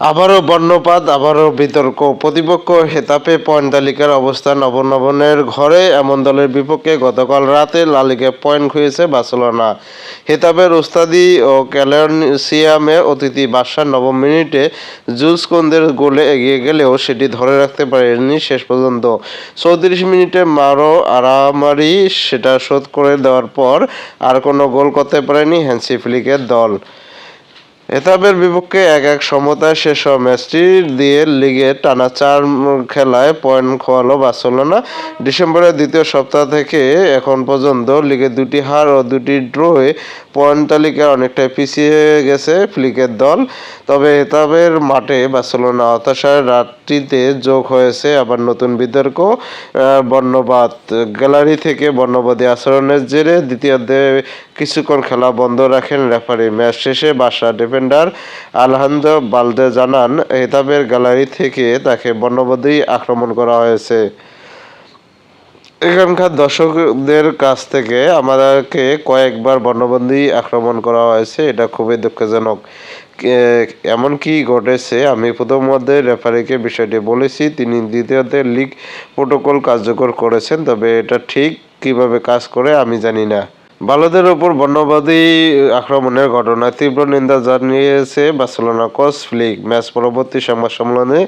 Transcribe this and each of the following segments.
আবারও বর্ণপাত, আবারও বিতর্ক। প্রতিপক্ষ হেতাপে পয়েন্ট তালিকার অবস্থান অবনবনের ঘরে এমন দলের বিপক্ষে গতকাল রাতে লালিগে পয়েন্ট খুঁয়েছে বার্সেলোনা। হেতাপের উস্তাদি ও ক্যালেনসিয়ামে অতিথি বাদশার নবম মিনিটে জুলস কোন্দের গোলে এগিয়ে গেলেও সেটি ধরে রাখতে পারেনি শেষ পর্যন্ত। চৌত্রিশ মিনিটে মারো আরামারি সেটা শোধ করে দেওয়ার পর আর কোনো গোল করতে পারেনি হ্যান্সি ফ্লিকের দল। এতাবের বিপক্ষে এক এক সমতায় শেষ হওয়া ম্যাচটি দিয়ে লিগে টানা চার খেলায় পয়েন্ট খোয়ালো বার্সেলোনা। ডিসেম্বরের দ্বিতীয় সপ্তাহ থেকে এখন পর্যন্ত লিগে দুটি হার ও দুটি ড্রয়ে পয়েন্ট তালিকায় অনেকটাই পিছিয়ে গেছে ফ্লিকের দল। তবে এতাবের মাঠে বার্সেলোনা হতাশার রাতটিতে যোগ হয়েছে আবার নতুন বিতর্ক বর্ণবাদ গ্যালারি থেকে বর্ণবাদী আচরণের জেরে দ্বিতীয়ার্ধে কিছুক্ষণ খেলা বন্ধ রাখেন রেফারি। ম্যাচ শেষে বাসা ডিফেন্ডার আলহান্দ্র বালদে জানান এতাবের গ্যালারি থেকে তাকে বর্ণবাদী আক্রমণ করা হয়েছে। এখানকার দর্শকদের কাছ থেকে আমাদেরকে কয়েকবার বর্ণবন্দি আক্রমণ করা হয়েছে, এটা খুবই দুঃখজনক। এমন কি ঘটেছে, আমি প্রথম মধ্যে রেফারিকে বিষয়টি বলেছি, তিনি দ্বিতীয়তে লিগ প্রোটোকল কার্যকর করেছেন, তবে এটা ঠিক কীভাবে কাজ করে আমি জানি না। বালদের ওপর বর্ণবাদী আক্রমণের ঘটনায় তীব্র নিন্দা জানিয়েছে বার্সেলোনা কোচ ফ্লিক। ম্যাচ পরবর্তী সংবাদ সম্মেলনে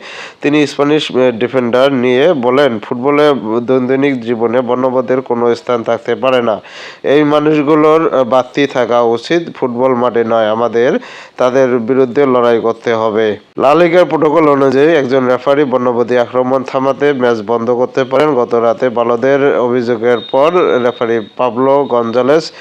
তিনি স্প্যানিশ ডিফেন্ডার নিয়ে বলেন, ফুটবলে দৈনন্দিন জীবনে বর্ণবাদের কোনো স্থান থাকতে পারে না। এই মানুষগুলোর বাড়তি থাকা উচিত। ফুটবল মাঠে নয়, আমাদের, তাদের বিরুদ্ধে লড়াই করতে হবে। লালিগার প্রোটোকল অনুযায়ী একজন রেফারি বর্ণবাদী আক্রমণ থামাতে ম্যাচ বন্ধ করতে পারেন। গত রাতে বালদের অভিযোগের পর referee Pablo Gonzalez because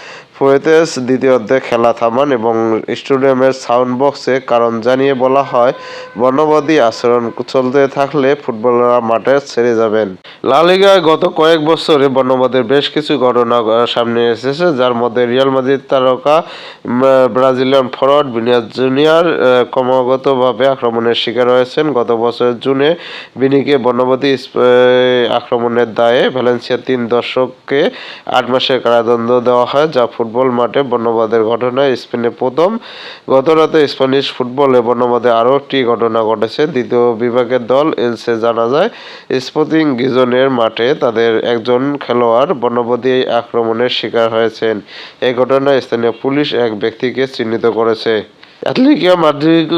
Fuertes দ্বিতীয় অর্ধে খেলা থামান এবং স্টেডিয়ামের সাউন্ড বক্সে কারণ জানিয়ে বলা হয় বর্ণবাদী আচরণ চলতে থাকলে ফুটবলাররা মাঠে ছেড়ে যাবেন। লালিগায় গত কয়েক বছরে বর্ণবাদের বেশ কিছু ঘটনা সামনে এসেছে, যার মধ্যে রিয়াল মাদ্রিদ তারকা ব্রাজিলিয়ান ফরওয়ার্ড বিনিয়াস জুনিয়র ক্রমাগতভাবে আক্রমণের শিকার হয়েছেন। গত বছরের জুনে বিনিকে বর্ণবাদী আক্রমণের দায়ে ভ্যালেন্সিয়া তিন দর্শককে আট মাসের কারাদণ্ড দেওয়া হয়, যা ফুটবল মাঠে বর্ণবাদের ঘটনায় স্পেনে প্রথম। গতরাতে স্প্যানিশ ফুটবলে বর্ণবাদে আরও একটি ঘটনা ঘটেছে। দ্বিতীয় বিভাগের দল এলসে জানা যায়, স্পোর্টিং গিজনের মাঠে তাদের একজন খেলোয়াড় বর্ণবাদী আক্রমণের শিকার হয়েছেন। এই ঘটনায় স্থানীয় পুলিশ এক ব্যক্তিকে চিহ্নিত করেছে। অ্যাটলেটিকো মাদ্রিদ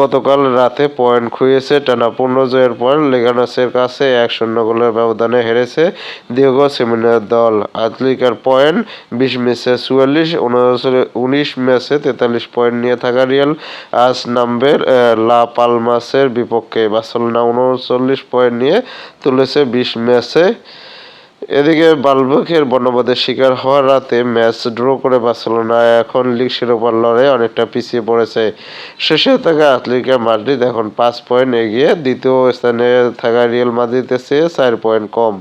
গতকাল রাতে পয়েন্ট খুইয়েছে টানা পনেরো জয়ের পর লেগানাসের কাছে এক শূন্য গোলের ব্যবধানে হেরেছে দিয়েগো সিমিনের দল। অ্যাটলেটিকার পয়েন্ট বিশ ম্যাচে চুয়াল্লিশ উনিশ ম্যাচে তেতাল্লিশ পয়েন্ট নিয়ে থাকা রিয়াল আজ নামবে লা পালমাসের বিপক্ষে বার্সেলোনা উনচল্লিশ পয়েন্ট নিয়ে তুলেছে বিশ ম্যাচে। এদিকে বালবুকের বর্ণবাদের শিকার হওয়ার রাতে ম্যাচ ড্র করে বার্সেলোনা এখন লিগ শিরোপার লড়াই অনেকটা পিছিয়ে পড়েছে। শেষে থাকা আথলিকা মাদ্রিদ এখন পাঁচ পয়েন্ট এগিয়ে দ্বিতীয় স্থানে থাকা রিয়েল মাদ্রিদের চেয়ে চার পয়েন্ট কম।